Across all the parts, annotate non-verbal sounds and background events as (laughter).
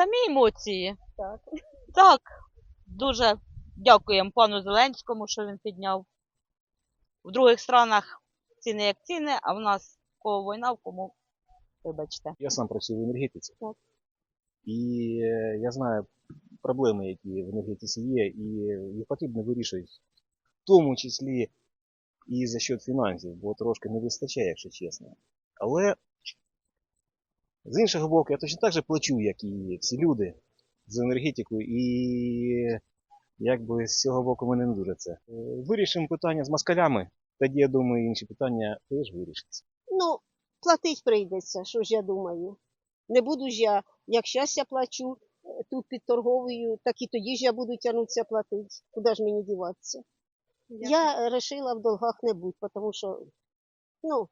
самі емоції. Так. Так, дуже дякуємо пану Зеленському, що він підняв. В других странах ціни як ціни, а в нас кого війна, в кому, вибачте. Я сам працюю в енергетиці. Так. І е, я знаю проблеми, які в енергетиці є, і їх потрібно вирішувати, в тому числі і за счет фінансів, бо трошки не вистачає, якщо чесно. Але з іншого боку, я точно так же плачу, як і всі люди за енергетику, і якби з цього боку мене не дуже це. Е, Вирішимо питання з москалями, тоді я думаю, інші питання теж вирішаться. Ну, платить прийдеться, що ж я думаю. Не буду ж я, як щас я плачу е, тут під торговою, так і тоді ж я буду тягнутися платити. Куди ж мені діватися? Я вирішила в долгах не бути, тому що, ну,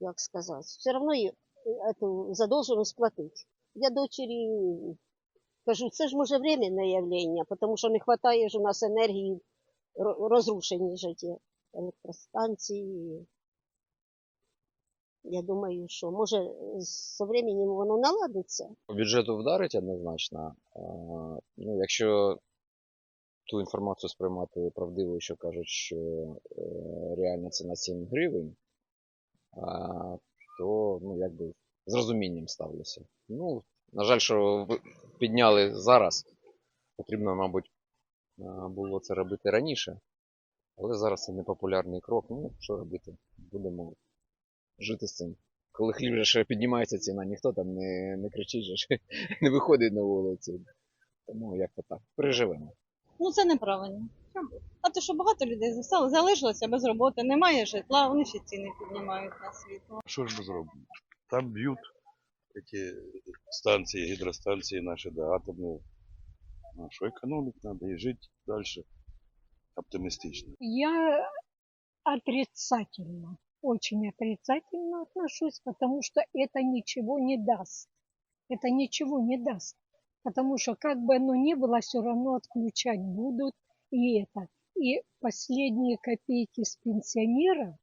як сказати, все одно є, эту задовженість платити. Я дочері кажу, це ж може временне явлення, тому що не вистачає ж у нас енергії розрушені життя електростанції. Я думаю, що може з временем воно наладиться. Бюджету вдарить однозначно. Ну, якщо ту інформацію сприймати правдиво, що кажуть, що е, реальна ціна 7 гривень, то ну, якби з розумінням ставлюся. Ну, на жаль, що підняли зараз. Потрібно, мабуть, було це робити раніше. Але зараз це непопулярний крок. Ну, що робити? Будемо жити з цим. Коли хліб же ще піднімається ціна, ніхто там не, не кричить, же, (laughs) не виходить на вулицю. Тому як то так, переживемо. Ну це неправильно. А то що багато людей застали, залишилося без роботи, немає житла, вони ще ціни піднімають на світло. Что же мы зробимо? Там бьют эти станции, гидростанции наши, да, атомные. А что экономить надо и жить дальше оптимистично. Я отрицательно, очень отрицательно отношусь, потому что это ничего не даст. Это ничего не даст. Потому что как бы оно ни было, все равно отключать будут И это. И последние копейки с пенсионеров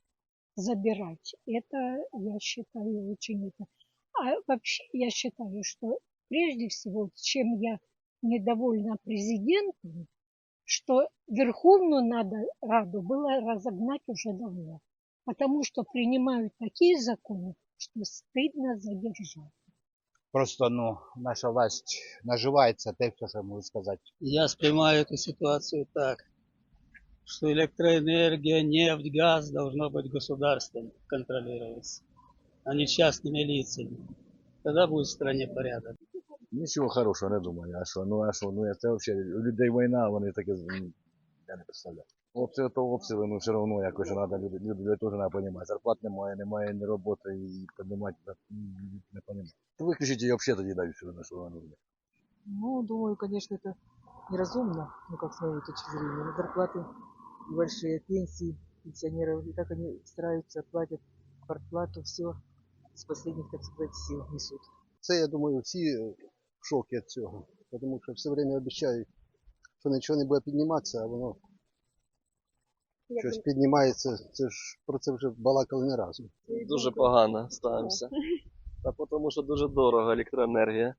забирать, это, я считаю, очень это. А вообще я считаю, что прежде всего, чем я недовольна президентом, что Верховную надо, Раду было разогнать уже давно. Потому что принимают такие законы, что стыдно задержать. Просто ну, наша власть наживается, те, все, що я можу сказати. Я сприймаю эту ситуацию так, что электроэнергия, нефть, газ должно быть государством контролироваться, а не частными лицами. Тогда будет в стране порядок. Нічого хорошого не думаю. А що? Ну а що? Ну це взагалі у людей війна, вони таке ну, я не представляю. Обстріли то обстріли, ну все одно якось треба, люди, люди, люди теж треба розуміти. Зарплат немає, немає ні роботи і піднімати не розумію. Виключіть її взагалі тоді далі все що воно буде. Ну, думаю, конечно, это неразумно, ну, как с моей точки зрения. Зарплаты большие, пенсии пенсионеров, и так они стараются, платят квартплату, все с последних, так сказать, сил несут. Це, я думаю, всі в шокі від цього. Тому що все время обіцяють, що нічого не буде підніматися, а воно щось піднімається. Це ж про це вже балакали не разу. Дуже погано ставимося. Та тому що дуже дорого електроенергія.